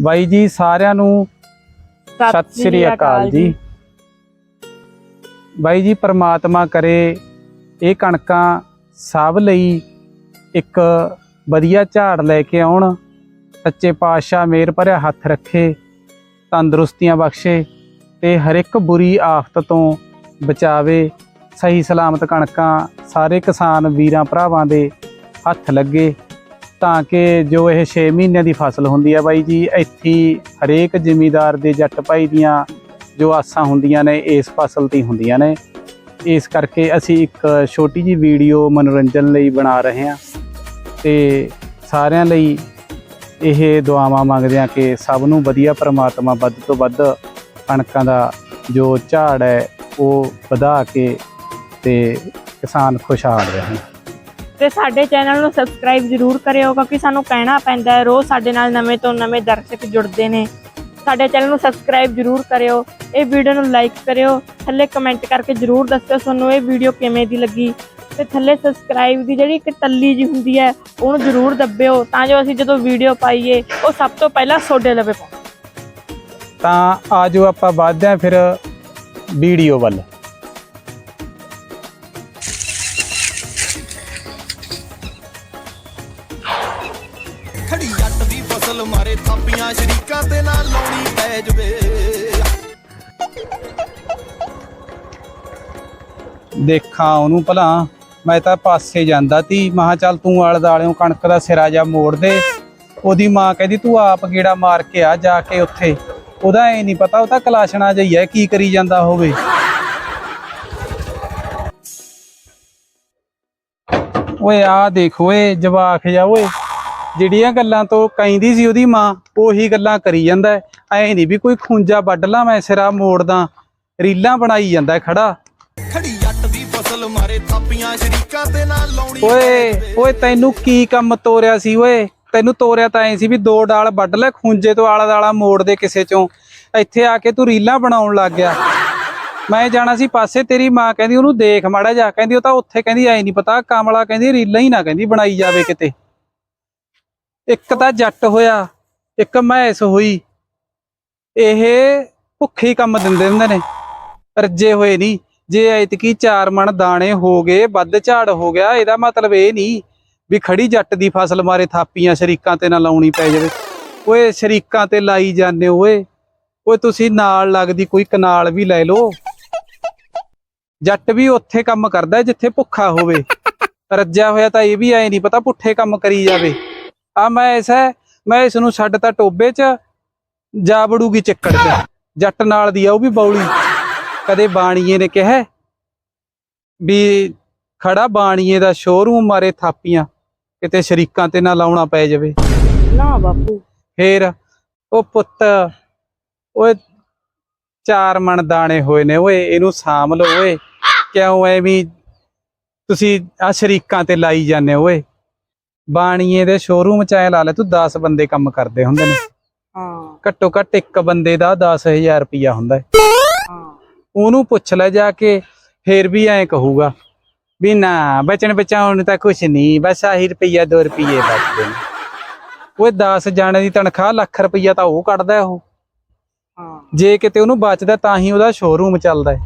ਬਾਈ ਜੀ ਸਾਰਿਆਂ ਨੂੰ ਸਤਿ ਸ੍ਰੀ ਅਕਾਲ ਜੀ। ਬਾਈ ਜੀ ਪ੍ਰਮਾਤਮਾ ਕਰੇ ਇਹ ਕਣਕਾਂ ਸਭ ਲਈ ਇੱਕ ਵਧੀਆ ਝਾੜ ਲੈ ਕੇ ਆਉਣ ਸੱਚੇ ਪਾਤਸ਼ਾਹ ਮੇਰ ਭਰਿਆ ਹੱਥ ਰੱਖੇ ਤੰਦਰੁਸਤੀਆਂ ਬਖਸ਼ੇ ਤੇ ਹਰ ਇੱਕ ਬੁਰੀ ਆਫਤ ਤੋਂ ਬਚਾਵੇ। ਸਹੀ ਸਲਾਮਤ ਕਣਕਾਂ ਸਾਰੇ ਕਿਸਾਨ ਵੀਰਾਂ ਭਰਾਵਾਂ ਦੇ ਹੱਥ ਲੱਗੇ। ਤਾਂ ਕਿ ਜੋ ਇਹ 6 ਮਹੀਨਿਆਂ ਦੀ ਫਸਲ ਹੁੰਦੀ ਹੈ ਬਾਈ ਜੀ, ਇੱਥੇ ਹਰੇਕ ਜ਼ਿਮੀਦਾਰ ਦੇ ਜੱਟ ਭਾਈ ਦੀਆਂ ਜੋ ਆਸਾਂ ਹੁੰਦੀਆਂ ਨੇ, ਇਸ ਫਸਲ ਤੇ ਹੁੰਦੀਆਂ ਨੇ। ਇਸ ਕਰਕੇ ਅਸੀਂ ਇੱਕ ਛੋਟੀ ਜੀ ਵੀਡੀਓ ਮਨੋਰੰਜਨ ਲਈ ਬਣਾ ਰਹੇ ਹਾਂ ਤੇ ਸਾਰਿਆਂ ਲਈ ਇਹ ਦੁਆਵਾਂ ਮੰਗਦੇ ਹਾਂ ਕਿ ਸਭ ਨੂੰ ਵਧੀਆ ਪ੍ਰਮਾਤਮਾ ਵੱਧ ਤੋਂ ਵੱਧ ਕਣਕਾਂ ਦਾ ਜੋ ਝਾੜ ਹੈ, ਉਹ ਵਧਾ ਕੇ ਤੇ ਕਿਸਾਨ ਖੁਸ਼ਹਾਲ ਰਹਿਣ ਤੇ ਸਾਡੇ ਚੈਨਲ ਨੂੰ ਸਬਸਕ੍ਰਾਈਬ ਜ਼ਰੂਰ ਕਰਿਓ, ਕਿਉਂਕਿ ਸਾਨੂੰ ਕਹਿਣਾ ਪੈਂਦਾ ਹੈ, ਰੋਜ਼ ਸਾਡੇ ਨਾਲ ਨਵੇਂ ਤੋਂ ਨਵੇਂ ਦਰਸ਼ਕ ਜੁੜਦੇ ਨੇ। ਸਾਡੇ ਚੈਨਲ ਨੂੰ ਸਬਸਕ੍ਰਾਈਬ ਜ਼ਰੂਰ ਕਰਿਓ, ਇਹ ਵੀਡੀਓ ਨੂੰ ਲਾਈਕ ਕਰਿਓ, ਥੱਲੇ ਕਮੈਂਟ ਕਰਕੇ ਜ਼ਰੂਰ ਦੱਸਿਓ ਤੁਹਾਨੂੰ ਇਹ ਵੀਡੀਓ ਕਿਵੇਂ ਦੀ ਲੱਗੀ। ਤੇ ਥੱਲੇ ਸਬਸਕ੍ਰਾਈਬ ਦੀ ਜਿਹੜੀ ਇੱਕ ਟੱਲੀ ਜੀ ਹੁੰਦੀ ਹੈ, ਉਹਨੂੰ ਜ਼ਰੂਰ ਦੱਬਿਓ, ਤਾਂ ਜੋ ਅਸੀਂ ਜਦੋਂ ਵੀਡੀਓ ਪਾਈਏ, ਉਹ ਸਭ ਤੋਂ ਪਹਿਲਾਂ ਤੁਹਾਡੇ ਲਵੇ ਪਹੁੰਚੇ। ਤਾਂ ਆਜੋ ਆਪਾਂ ਵੱਧਦੇ ਹਾਂ ਫਿਰ ਵੀਡੀਓ ਵੱਲ। ਦੀ ਮਾਰੇ ਥਾਪੀਆਂ, ਸ਼ਰੀਕਾਂ ਤੇ ਨਾ ਲਾਉਣੀ ਪੈ ਜਵੇ। ਦੇਖਾਂ ਉਹਨੂੰ ਭਲਾ, ਮੈਂ ਤਾਂ ਪਾਸੇ ਜਾਂਦਾ ਤੀ ਮਹਾ ਚੱਲ ਤੂੰ ਆਲੇ ਦਾਲਿਓ ਕਣਕ ਦਾ ਸਿਰਾ ਜਾ ਮੋੜ ਦੇ। ਉਹਦੀ ਮਾਂ ਕਹਿੰਦੀ, ਤੂੰ ਆਪ ਗੇੜਾ ਮਾਰ ਕੇ ਆ ਜਾ ਕੇ ਉੱਥੇ। ਉਹਦਾ ਐ ਨਹੀਂ ਪਤਾ, ਉਹ ਤਾਂ ਕਲਾਸ਼ਣਾ ਜਈ ਹੈ, ਕੀ ਕਰੀ ਜਾਂਦਾ ਹੋਵੇ। ਓਏ ਆ ਦੇਖ ਓਏ ਜਵਾਖ ਜਾ ਓਏ। ਜਿਹੜੀਆਂ ਗੱਲਾਂ ਤੋਂ ਕਹਿੰਦੀ ਸੀ ਉਹਦੀ ਮਾਂ ਉਹੀ ਗੱਲਾਂ ਕਰੀ ਜਾਂਦਾ ਐ ਨਹੀਂ ਵੀ ਕੋਈ ਖੁੰਜਾ ਵੱਢ ਲਾਂ ਮੈਂ ਸਿਰਾ ਮੋੜਦਾ। ਰੀਲਾਂ ਬਣਾਈ ਜਾਂਦਾ ਖੜਾ। ਖੜੀ ਜੱਟ ਦੀ ਫਸਲ ਮਾਰੇ ਥਾਪੀਆਂ ਸ਼ਰੀਕਾਂ ਤੇ ਨਾ ਲਾਉਣੀ ਓਏ ਓਏ ਤੈਨੂੰ ਕੀ ਕੰਮ ਤੋਰਿਆ ਸੀ ਓਏ? ਤੈਨੂੰ ਤੋਰਿਆ ਤਾਂ ਐ ਸੀ ਵੀ ਦੋ ਡਾਲ ਵੱਢ ਲੈ ਖੁੰਜੇ ਤੋਂ ਆਲਾ ਦਾਲਾ ਮੋੜ ਦੇ ਕਿਸੇ ਚੋਂ। ਇੱਥੇ ਆ ਕੇ ਤੂੰ ਰੀਲਾਂ ਬਣਾਉਣ ਲੱਗ ਗਿਆ। ਮੈਂ ਜਾਣਾ ਸੀ ਪਾਸੇ ਤੇਰੀ ਮਾਂ ਕਹਿੰਦੀ ਉਹਨੂੰ ਦੇਖ ਮਾੜਾ ਜਾ ਕਹਿੰਦੀ ਉਹ ਤਾਂ ਉੱਥੇ ਕਹਿੰਦੀ ਐ ਨਹੀਂ ਪਤਾ ਕਮਲਾ ਕਹਿੰਦੀ ਰੀਲਾਂ ਹੀ ਨਾ ਕਹਿੰਦੀ ਬਣਾਈ ਜਾਵੇ ਕਿਤੇ। ਇੱਕ ਤਾਂ ਜੱਟ ਹੋਇਆ, ਇੱਕ ਮੈਸ ਹੋਈ। ਇਹ ਭੁੱਖੇ ਕੰਮ ਦਿੰਦੇ ਹੁੰਦੇ ਨੇ। ਰੱਜੇ ਹੋਏ ਨਹੀਂ ਜੇ ਐਤਕੀ ਚਾਰ ਮਣ ਦਾਣੇ ਹੋ ਗਏ, ਵੱਧ ਝਾੜ ਹੋ ਗਿਆ, ਇਹਦਾ ਮਤਲਬ ਇਹ ਨਹੀਂ ਵੀ ਖੜੀ ਜੱਟ ਦੀ ਫਸਲ ਮਾਰੇ ਥਾਪੀਆਂ ਸ਼ਰੀਕਾਂ ਤੇ ਨਾ ਲਾਉਣੀ ਪੈ ਜਾਵੇ। ਓਏ ਸ਼ਰੀਕਾਂ ਤੇ ਲਾਈ ਜਾਂਦੇ ਹੋ ਓਏ। ਓਏ ਤੁਸੀਂ ਨਾਲ ਲੱਗਦੀ ਕੋਈ ਕਨਾਲ ਵੀ ਲੈ ਲਓ। ਜੱਟ ਵੀ ਉੱਥੇ ਕੰਮ ਕਰਦਾ ਜਿੱਥੇ ਭੁੱਖਾ ਹੋਵੇ। ਰੱਜਿਆ ਹੋਇਆ ਤਾਂ ਇਹ ਵੀ ਐ ਨਹੀਂ ਪਤਾ ਪੁੱਠੇ ਕੰਮ ਕਰੀ ਜਾਵੇ। ਆ ਮੈਂ ਇਸ ਹੈ ਮੈਂ ਇਸ ਨੂੰ ਛੱਡ ਤਾ ਟੋਬੇ 'ਚ ਜਾ ਵੜੂਗੀ ਚੱਕੜ 'ਚ। ਜੱਟ ਨਾਲ ਦੀ ਆ ਉਹ ਵੀ ਬੌਲੀ। ਕਦੇ ਬਾਣੀਏ ਨੇ ਕਿਹਾ ਵੀ ਖੜਾ ਬਾਣੀਏ ਦਾ ਸ਼ੋਰੂਮ ਮਾਰੇ ਥਾਪੀਆਂ ਕਿਤੇ ਸ਼ਰੀਕਾਂ ਤੇ ਨਾ ਲਾਉਣਾ ਪੈ ਜਾਵੇ। ਨਾ ਬਾਪੂ। ਫੇਰ ਉਹ ਪੁੱਤ ਓਏ ਚਾਰ ਮਣ ਦਾਣੇ ਹੋਏ ਨੇ ਓਏ ਇਹਨੂੰ ਸਾਂਭ ਲਓ ਓਏ। ਕਿਉਂ ਐਵੇਂ ਤੁਸੀਂ ਆ ਸ਼ਰੀਕਾਂ ਤੇ ਲਾਈ ਜਾਂਦੇ ਓਏ? ਬਾਣੀਏ ਦੇ ਸ਼ੋਰੂਮ ਚ ਐ ਲਾ ਲੈ ਤੂੰ 10 ਬੰਦੇ ਕੰਮ ਕਰਦੇ ਹੁੰਦੇ ਨੇ। ਹਾਂ। ਘੱਟੋ ਘੱਟ ਇੱਕ ਬੰਦੇ ਦਾ 10000 ਰੁਪਿਆ ਹੁੰਦਾ ਹੈ। ਹਾਂ। ਉਹਨੂੰ ਪੁੱਛ ਲੈ ਜਾ ਕੇ ਫੇਰ ਵੀ ਐਂ ਕਹੂਗਾ ਵੀ ਨਾ ਬਚਣ ਬਚਾਉਣ ਨੂੰ ਤਾਂ ਕੁਛ ਨਹੀਂ ਬਸ ਆਹੀ ਰੁਪਈਆ 2 ਰੁਪਈਏ ਬਚਦੇ ਨੇ। ਓਏ 10 ਜਾਣੇ ਦੀ ਤਨਖਾਹ ਲੱਖ ਰੁਪਈਆ ਤਾਂ ਉਹ ਕੱਢਦਾ ਉਹ। ਹਾਂ। ਜੇ ਕਿਤੇ ਉਹਨੂੰ ਬਚਦਾ ਤਾਂ ਹੀ ਉਹਦਾ ਸ਼ੋਰੂਮ ਚੱਲਦਾ ਹੈ।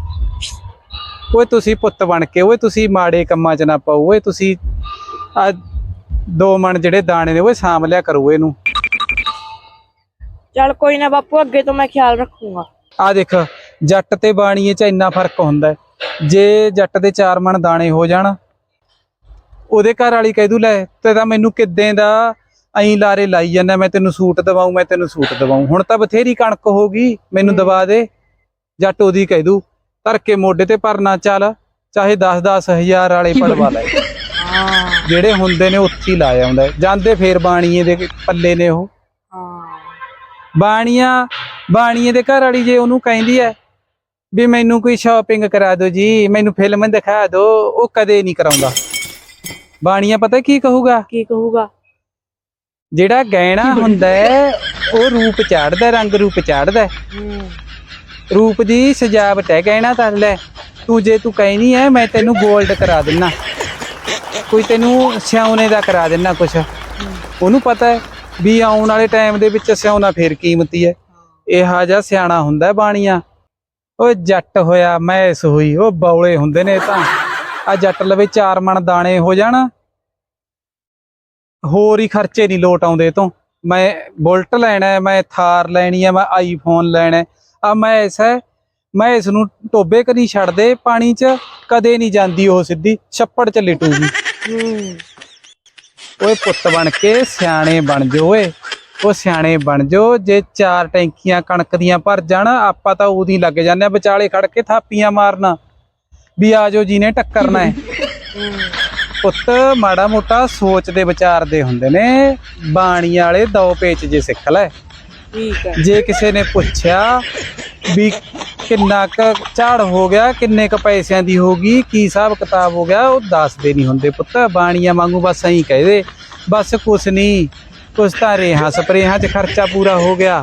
ਓਏ ਤੁਸੀਂ ਪੁੱਤ ਬਣ ਕੇ ਓਏ ਤੁਸੀਂ ਮਾੜੇ ਕੰਮਾਂ 'ਚ ਨਾ ਪਾਓ ਓਏ ਤੁਸੀਂ ਆ ਦੋ ਮਣ ਜਿਹੜੇ ਦਾਣੇ ਨੇ ਓਏ ਸਾਂਭ ਲਿਆ ਕਰੋ ਇਹਨੂੰ। ਚੱਲ ਕੋਈ ਨਾ ਬਾਪੂ ਅੱਗੇ ਤੋਂ ਮੈਂ ਖਿਆਲ ਰੱਖੂੰਗਾ। ਆ ਦੇਖ ਜੱਟ ਤੇ ਬਾਣੀਏ 'ਚ ਇੰਨਾ ਫ਼ਰਕ ਹੁੰਦਾ। ਜੇ ਜੱਟ ਦੇ ਚਾਰ ਮਣ ਦਾਣੇ ਹੋ ਜਾਣ ਉਹਦੇ ਘਰ ਵਾਲੀ ਕਹਿ ਦੂ ਲੈ ਤੇ ਤਾਂ ਮੈਨੂੰ ਕਿੱਦਾਂ ਦਾ ਐਂ ਲਾਰੇ ਲਾਈ ਜਾਂਦਾ ਮੈਂ ਤੈਨੂੰ ਸੂਟ ਦਵਾਉ ਮੈਂ ਤੈਨੂੰ ਸੂਟ ਦਵਾਉ ਹੁਣ ਤਾਂ ਬਥੇਰੀ ਕਣਕ ਹੋ ਗਈ ਮੈਨੂੰ ਦਵਾ ਦੇ। ਜੱਟ ਉਹਦੀ ਕਹਿ ਦੂ ਧਰ ਕੇ ਮੋਢੇ ਤੇ ਭਰਨਾ ਚੱਲ ਚਾਹੇ 10-10 ਹਜ਼ਾਰ ਵਾਲੇ ਪੜਵਾ ਲੈ। ਹਾਂ। ਜਿਹੜੇ ਹੁੰਦੇ ਨੇ ਉੱਥੇ ਹੀ ਲਾ ਆਉਂਦਾ ਜਾਂਦੇ ਫੇਰ ਬਾਣੀਏ ਦੇ ਪੱਲੇ ਨੇ ਉਹ। ਹਾਂ। ਬਾਣੀਆਂ ਬਾਣੀਏ ਦੇ ਘਰ ਵਾਲੀ ਜੇ ਉਹਨੂੰ ਕਹਿੰਦੀ ਐ ਵੀ ਮੈਨੂੰ ਕੋਈ ਸ਼ਾਪਿੰਗ ਕਰਾ ਦਿਓ ਜੀ ਮੈਨੂੰ ਫਿਲਮ ਦਿਖਾ ਦਿਓ ਉਹ ਕਦੇ ਨਹੀਂ ਕਰਾਉਂਦਾ। ਬਾਣੀਆਂ ਪਤਾ ਕੀ ਕਹੂਗਾ? ਕੀ ਕਹੂਗਾ? ਜਿਹੜਾ ਗਹਿਣਾ ਹੁੰਦਾ ਹੈ, ਉਹ ਰੂਪ ਚਾੜਦਾ ਰੰਗ ਰੂਪ ਚਾੜਦਾ ਹੂੰ। ਰੂਪ ਦੀ ਸਜਾਵਟ ਹੈ ਗਹਿਣਾ ਤਾਂ ਲੈ। ਤੂੰ ਜੇ ਤੂੰ ਕਹਿਨੀ ਐ ਮੈਂ ਤੈਨੂੰ 골ਡ ਕਰਾ ਦਿੰਨਾ। ਕੋਈ ਤੈਨੂੰ ਸਿਆਉਨੇ ਦਾ ਕਰਾ ਦਿੰਨਾ ਕੁਛ। ਉਹਨੂੰ ਪਤਾ ਹੈ ਵੀ ਆਉਣ ਵਾਲੇ ਟਾਈਮ ਦੇ ਵਿੱਚ ਸਿਆਉਣਾ ਫੇਰ ਕੀਮਤੀ ਹੈ। ਇਹੋ ਜਿਹਾ ਸਿਆਣਾ ਹੁੰਦਾ ਹੈ ਬਾਣੀਆਂ। ਓਏ ਜੱਟ ਹੋਇਆ, ਮੈਸ ਹੋਈ, ਉਹ ਬੌਲੇ ਹੁੰਦੇ ਨੇ ਤਾਂ। ਆ ਜੱਟ ਲਵੇ ਚਾਰ ਮਣ ਦਾਣੇ ਹੋ ਜਾਣ। ਹੋਰ ਹੀ ਖਰਚੇ ਨਹੀਂ ਲੋਟ ਆਉਂਦੇ ਤੋਂ। ਮੈਂ ਬੁਲਟ ਲੈਣਾ ਮੈਂ ਥਾਰ ਲੈਣੀ ਹੈ, ਮੈਂ ਆਈਫੋਨ ਲੈਣਾ ਹੈ। ਆ ਮੈਂ ਇਸ ਹੈ ਮੈਂ ਇਸ ਨੂੰ ਟੋਬੇ ਕਰੀ ਛੱਡ ਦੇ ਪਾਣੀ 'ਚ ਕਦੇ ਨਹੀਂ ਜਾਂਦੀ ਉਹ ਸਿੱਧੀ, ਛੱਪੜ 'ਚ ਲਿਟੂਗੀ। ਓਏ ਪੁੱਤ ਬਣ ਕੇ ਸਿਆਣੇ ਬਣ ਜੋ ਓਏ। ਉਹ ਸਿਆਣੇ ਬਣ ਜੋ ਜੇ ਚਾਰ ਟੈਂਕੀਆਂ ਕਣਕ ਦੀਆਂ ਭਰ ਜਾਣ ਆਪਾਂ ਤਾਂ ਉਹਦੀ ਲੱਗ ਜਾਂਦੇ ਆ ਵਿਚਾਲੇ ਖੜ ਕੇ ਥਾਪੀਆਂ ਮਾਰਨਾ। ਵੀ ਆਜੋ ਜੀ ਨੇ ਟੱਕਰਨਾ ਹੈ ਪੁੱਤ ਮਾੜਾ ਮੋਟਾ ਸੋਚ ਦੇ ਵਿਚਾਰ ਦੇ ਹੁੰਦੇ ਨੇ। ਬਾਣੀ ਵਾਲੇ ਦੋ ਪੇਚ ਜੇ ਸਿੱਖ ਲੈ। ਠੀਕ ਹੈ ਜੇ ਕਿਸੇ ਨੇ ਪੁੱਛਿਆ ਵੀ ਕਿੰਨਾ ਕ ਝਾੜ ਹੋ ਗਿਆ ਕਿੰਨੇ ਕ ਪੈਸਿਆਂ ਦੀ ਹੋਗੀ ਕੀ ਹਿਸਾਬ ਕਿਤਾਬ ਹੋ ਗਿਆ ਉਹ ਦੱਸਦੇ ਨਹੀਂ ਹੁੰਦੇ ਪੁੱਤ। ਬਾਣੀਆਂ ਵਾਂਗੂ ਬਸ ਐਂ ਕਹਦੇ ਬਸ ਕੁਛ ਨਹੀਂ ਕੁਛ ਤਾਂ ਰੇਹਾਂ ਸਪਰੇਹਾਂ 'ਚ ਖਰਚਾ ਪੂਰਾ ਹੋ ਗਿਆ।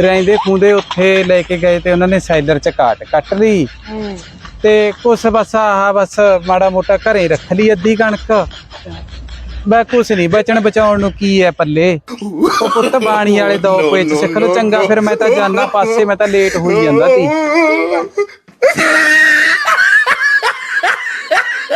ਰਹਿੰਦੇ ਖੂੰਦੇ ਉੱਥੇ ਲੈ ਕੇ ਗਏ ਤੇ ਉਹਨਾਂ ਨੇ ਸੈਲਰ 'ਚ ਕਾਟ ਕੱਟ ਲਈ। ਤੇ ਕੁਛ ਬਸ ਆਹ ਬਸ ਮਾੜਾ ਮੋਟਾ ਘਰੇ ਰੱਖ ਲਈ ਅੱਧੀ ਕਣਕ। ਬੈ ਕੁਛ ਨਹੀਂ ਬਚਣ ਬਚਾਉਣ ਨੂੰ ਕੀ ਹੈ ਪੱਲੇ? ਉਹ ਪੁੱਤ ਬਾਣੀ ਵਾਲੇ ਦੋ ਪੇਚ ਸਿੱਖ ਲੋ ਚੰਗਾ ਫਿਰ ਮੈਂ ਤਾਂ ਜਾਣਾ ਪਾਸੇ ਮੈਂ ਤਾਂ ਲੇਟ ਹੋਈ ਜਾਂਦਾ ਸੀ।